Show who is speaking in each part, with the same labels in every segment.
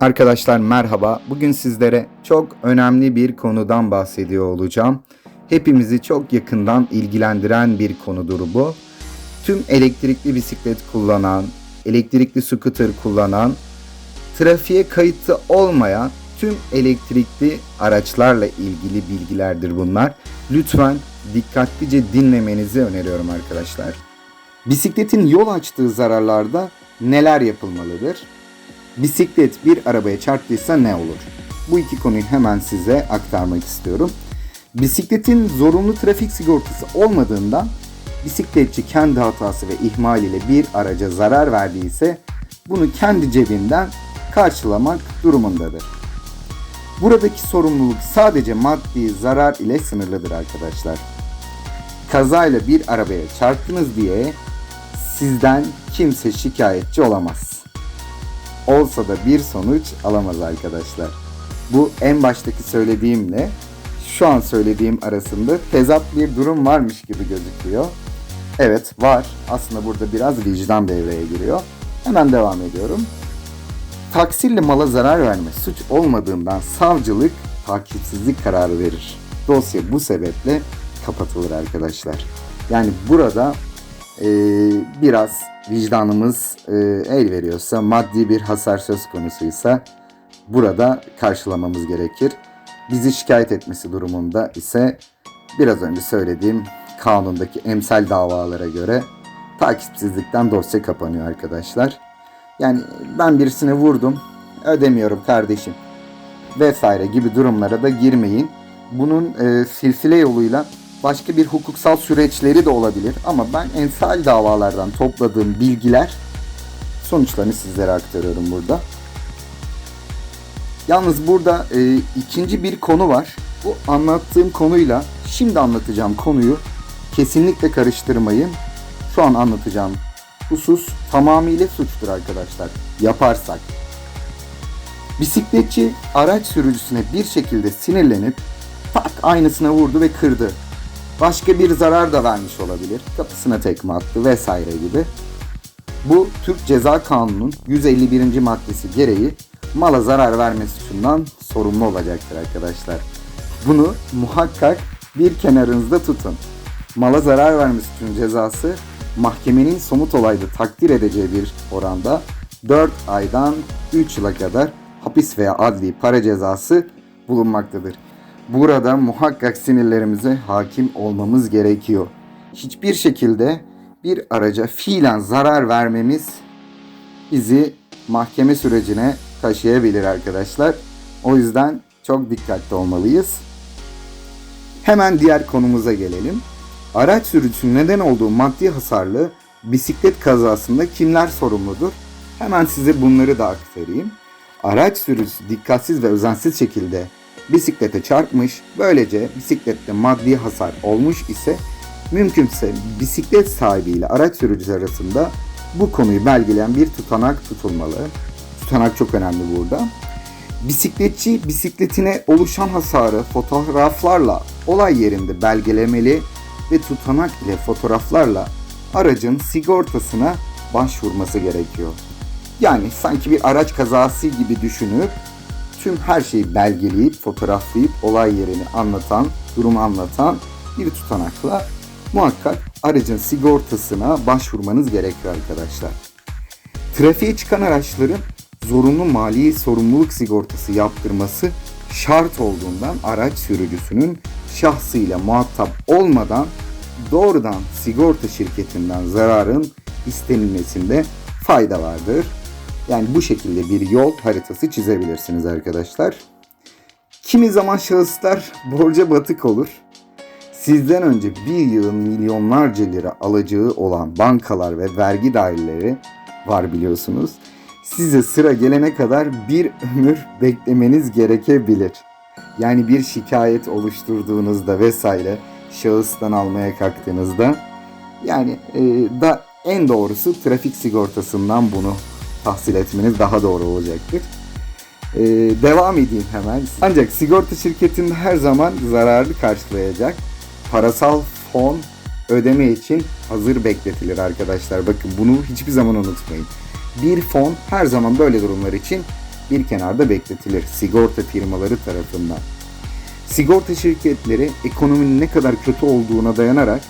Speaker 1: Arkadaşlar merhaba. Bugün sizlere çok önemli bir konudan bahsediyor olacağım. Hepimizi çok yakından ilgilendiren bir konudur bu. Tüm elektrikli bisiklet kullanan, elektrikli scooter kullanan, trafiğe kayıtlı olmayan tüm elektrikli araçlarla ilgili bilgilerdir bunlar. Lütfen dikkatlice dinlemenizi öneriyorum arkadaşlar. Bisikletin yol açtığı zararlarda neler yapılmalıdır? Bisiklet bir arabaya çarptıysa ne olur? Bu iki konuyu hemen size aktarmak istiyorum. Bisikletin zorunlu trafik sigortası olmadığından bisikletçi kendi hatası ve ihmal ile bir araca zarar verdiyse bunu kendi cebinden karşılamak durumundadır. Buradaki sorumluluk sadece maddi zarar ile sınırlıdır arkadaşlar. Kazayla bir arabaya çarptınız diye sizden kimse şikayetçi olamaz. Olsa da bir sonuç alamaz arkadaşlar. Bu en baştaki söylediğimle şu an söylediğim arasında tezat bir durum varmış gibi gözüküyor. Evet var. Aslında burada biraz vicdan devreye giriyor. Hemen devam ediyorum. Taksirle mala zarar verme suç olmadığından savcılık takipsizlik kararı verir. Dosya bu sebeple kapatılır arkadaşlar. Yani burada e, biraz vicdanımız e, el veriyorsa, maddi bir hasar söz konusuysa burada karşılamamız gerekir. Bizi şikayet etmesi durumunda ise biraz önce söylediğim kanundaki emsal davalara göre takipsizlikten dosya kapanıyor arkadaşlar. Yani ben birisine vurdum, ödemiyorum kardeşim vesaire gibi durumlara da girmeyin. Bunun e, silsile yoluyla başka bir hukuksal süreçleri de olabilir ama ben ensal davalardan topladığım bilgiler sonuçlarını sizlere aktarıyorum burada. Yalnız burada e, ikinci bir konu var. Bu anlattığım konuyla şimdi anlatacağım konuyu kesinlikle karıştırmayın. Şu an anlatacağım husus tamamıyla suçtur arkadaşlar. Yaparsak. Bisikletçi araç sürücüsüne bir şekilde sinirlenip tak aynısına vurdu ve kırdı. Başka bir zarar da vermiş olabilir. Kapısına tekme attı vesaire gibi. Bu Türk Ceza Kanunu'nun 151. maddesi gereği mala zarar verme suçundan sorumlu olacaktır arkadaşlar. Bunu muhakkak bir kenarınızda tutun. Mala zarar verme suçunun cezası mahkemenin somut olayda takdir edeceği bir oranda 4 aydan 3 yıla kadar hapis veya adli para cezası bulunmaktadır. Burada muhakkak sinirlerimize hakim olmamız gerekiyor. Hiçbir şekilde bir araca fiilen zarar vermemiz bizi mahkeme sürecine taşıyabilir arkadaşlar. O yüzden çok dikkatli olmalıyız. Hemen diğer konumuza gelelim. Araç sürücüsünün neden olduğu maddi hasarlı bisiklet kazasında kimler sorumludur? Hemen size bunları da aktarayım. Araç sürücüsü dikkatsiz ve özensiz şekilde bisiklete çarpmış, böylece bisiklette maddi hasar olmuş ise mümkünse bisiklet sahibi ile araç sürücüsü arasında bu konuyu belgeleyen bir tutanak tutulmalı. Tutanak çok önemli burada. Bisikletçi bisikletine oluşan hasarı fotoğraflarla olay yerinde belgelemeli ve tutanak ile fotoğraflarla aracın sigortasına başvurması gerekiyor. Yani sanki bir araç kazası gibi düşünüp tüm her şeyi belgeleyip, fotoğraflayıp olay yerini anlatan, durumu anlatan bir tutanakla muhakkak aracın sigortasına başvurmanız gerekiyor arkadaşlar. Trafiğe çıkan araçların zorunlu mali sorumluluk sigortası yaptırması şart olduğundan araç sürücüsünün şahsıyla muhatap olmadan doğrudan sigorta şirketinden zararın istenilmesinde fayda vardır. Yani bu şekilde bir yol haritası çizebilirsiniz arkadaşlar. Kimi zaman şahıslar borca batık olur. Sizden önce bir yılın milyonlarca lira alacağı olan bankalar ve vergi daireleri var biliyorsunuz. Size sıra gelene kadar bir ömür beklemeniz gerekebilir. Yani bir şikayet oluşturduğunuzda vesaire şahıstan almaya kalktığınızda yani e, da en doğrusu trafik sigortasından bunu tahsil etmeniz daha doğru olacaktır. Ee, devam edeyim hemen. Ancak sigorta şirketinde her zaman zararlı karşılayacak parasal fon ödeme için hazır bekletilir arkadaşlar. Bakın bunu hiçbir zaman unutmayın. Bir fon her zaman böyle durumlar için bir kenarda bekletilir sigorta firmaları tarafından. Sigorta şirketleri ekonominin ne kadar kötü olduğuna dayanarak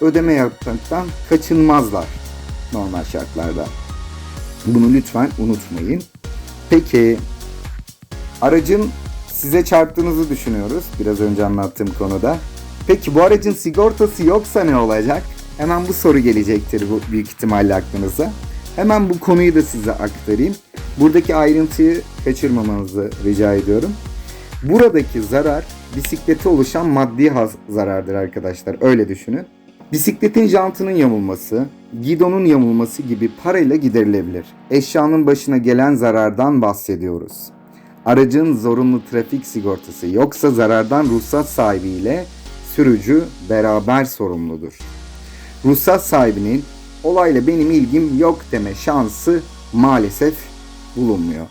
Speaker 1: ödeme yapmaktan kaçınmazlar normal şartlarda. Bunu lütfen unutmayın. Peki aracın size çarptığınızı düşünüyoruz biraz önce anlattığım konuda. Peki bu aracın sigortası yoksa ne olacak? Hemen bu soru gelecektir bu büyük ihtimalle aklınıza. Hemen bu konuyu da size aktarayım. Buradaki ayrıntıyı kaçırmamanızı rica ediyorum. Buradaki zarar bisiklete oluşan maddi zarardır arkadaşlar. Öyle düşünün. Bisikletin jantının yamulması, gidonun yamulması gibi parayla giderilebilir. Eşyanın başına gelen zarardan bahsediyoruz. Aracın zorunlu trafik sigortası yoksa zarardan ruhsat sahibiyle sürücü beraber sorumludur. Ruhsat sahibinin olayla benim ilgim yok deme şansı maalesef bulunmuyor.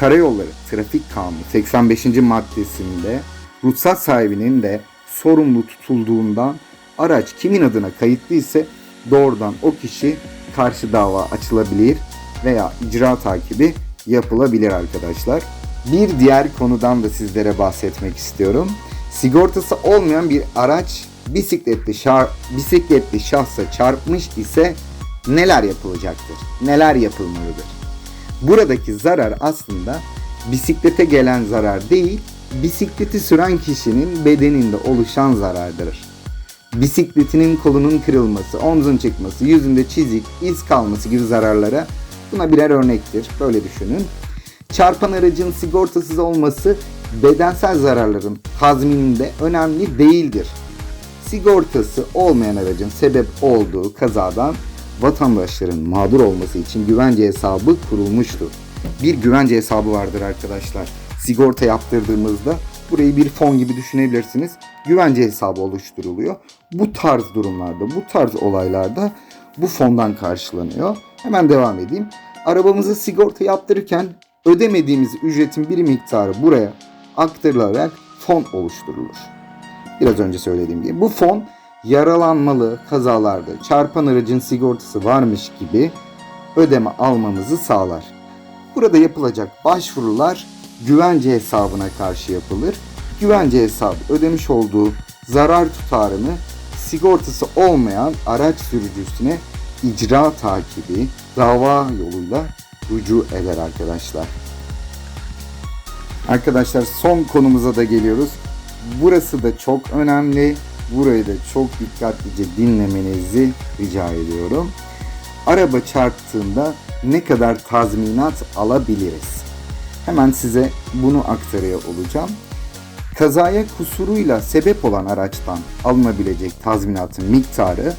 Speaker 1: Karayolları Trafik Kanunu 85. maddesinde ruhsat sahibinin de sorumlu tutulduğundan araç kimin adına kayıtlı ise doğrudan o kişi karşı dava açılabilir veya icra takibi yapılabilir arkadaşlar. Bir diğer konudan da sizlere bahsetmek istiyorum. Sigortası olmayan bir araç bisikletli, şar, bisikletli şahsa çarpmış ise neler yapılacaktır? Neler yapılmalıdır? Buradaki zarar aslında bisiklete gelen zarar değil, bisikleti süren kişinin bedeninde oluşan zarardır. Bisikletinin kolunun kırılması, omzun çıkması, yüzünde çizik, iz kalması gibi zararlara buna birer örnektir. Böyle düşünün. Çarpan aracın sigortasız olması bedensel zararların tazmininde önemli değildir. Sigortası olmayan aracın sebep olduğu kazadan vatandaşların mağdur olması için güvence hesabı kurulmuştur. Bir güvence hesabı vardır arkadaşlar. Sigorta yaptırdığımızda burayı bir fon gibi düşünebilirsiniz. Güvence hesabı oluşturuluyor. Bu tarz durumlarda, bu tarz olaylarda bu fondan karşılanıyor. Hemen devam edeyim. Arabamızı sigorta yaptırırken ödemediğimiz ücretin bir miktarı buraya aktarılarak fon oluşturulur. Biraz önce söylediğim gibi. Bu fon yaralanmalı kazalarda çarpan aracın sigortası varmış gibi ödeme almamızı sağlar. Burada yapılacak başvurular güvence hesabına karşı yapılır. Güvence hesabı ödemiş olduğu zarar tutarını sigortası olmayan araç sürücüsüne icra takibi dava yoluyla rücu eder arkadaşlar. Arkadaşlar son konumuza da geliyoruz. Burası da çok önemli. Burayı da çok dikkatlice dinlemenizi rica ediyorum. Araba çarptığında ne kadar tazminat alabiliriz? Hemen size bunu aktarıyor olacağım. Kazaya kusuruyla sebep olan araçtan alınabilecek tazminatın miktarı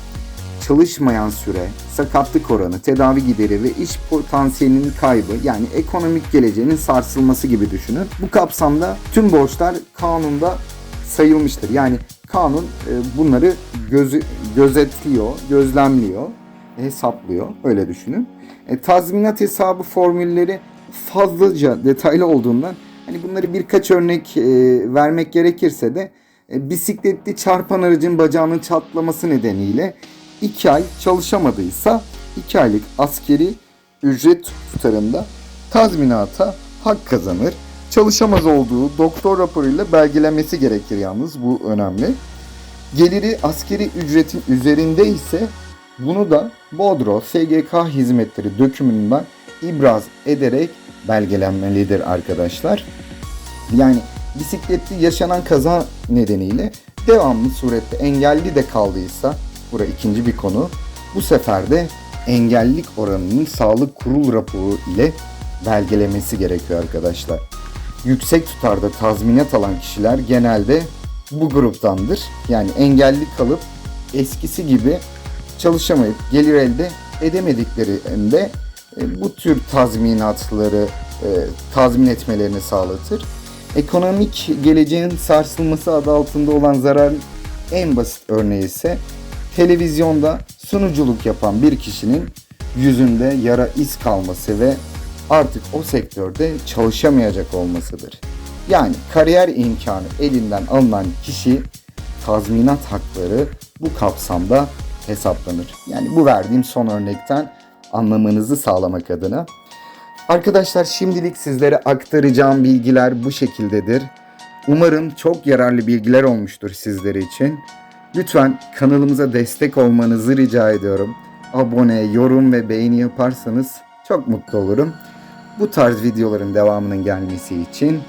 Speaker 1: çalışmayan süre, sakatlık oranı, tedavi gideri ve iş potansiyelinin kaybı yani ekonomik geleceğinin sarsılması gibi düşünün. Bu kapsamda tüm borçlar kanunda sayılmıştır. Yani kanun e, bunları gözü, gözetliyor, gözlemliyor, hesaplıyor. Öyle düşünün. E, tazminat hesabı formülleri fazlaca detaylı olduğundan hani bunları birkaç örnek e, vermek gerekirse de e, bisikletli çarpan aracın bacağının çatlaması nedeniyle 2 ay çalışamadıysa 2 aylık askeri ücret tutarında tazminata hak kazanır. Çalışamaz olduğu doktor raporuyla belgelenmesi gerekir yalnız bu önemli. Geliri askeri ücretin üzerinde ise bunu da Bodro SGK hizmetleri dökümünden ibraz ederek belgelenmelidir arkadaşlar. Yani bisikletli yaşanan kaza nedeniyle devamlı surette engelli de kaldıysa bura ikinci bir konu. Bu sefer de engellilik oranının sağlık kurul raporu ile belgelemesi gerekiyor arkadaşlar. Yüksek tutarda tazminat alan kişiler genelde bu gruptandır. Yani engelli kalıp eskisi gibi çalışamayıp gelir elde edemediklerinde e, bu tür tazminatları e, tazmin etmelerini sağlatır. Ekonomik geleceğin sarsılması adı altında olan zarar en basit örneği ise televizyonda sunuculuk yapan bir kişinin yüzünde yara iz kalması ve artık o sektörde çalışamayacak olmasıdır. Yani kariyer imkanı elinden alınan kişi tazminat hakları bu kapsamda hesaplanır. Yani bu verdiğim son örnekten anlamanızı sağlamak adına. Arkadaşlar şimdilik sizlere aktaracağım bilgiler bu şekildedir. Umarım çok yararlı bilgiler olmuştur sizler için. Lütfen kanalımıza destek olmanızı rica ediyorum. Abone, yorum ve beğeni yaparsanız çok mutlu olurum. Bu tarz videoların devamının gelmesi için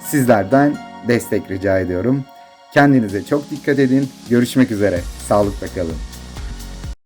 Speaker 1: sizlerden destek rica ediyorum. Kendinize çok dikkat edin. Görüşmek üzere. Sağlıkla kalın.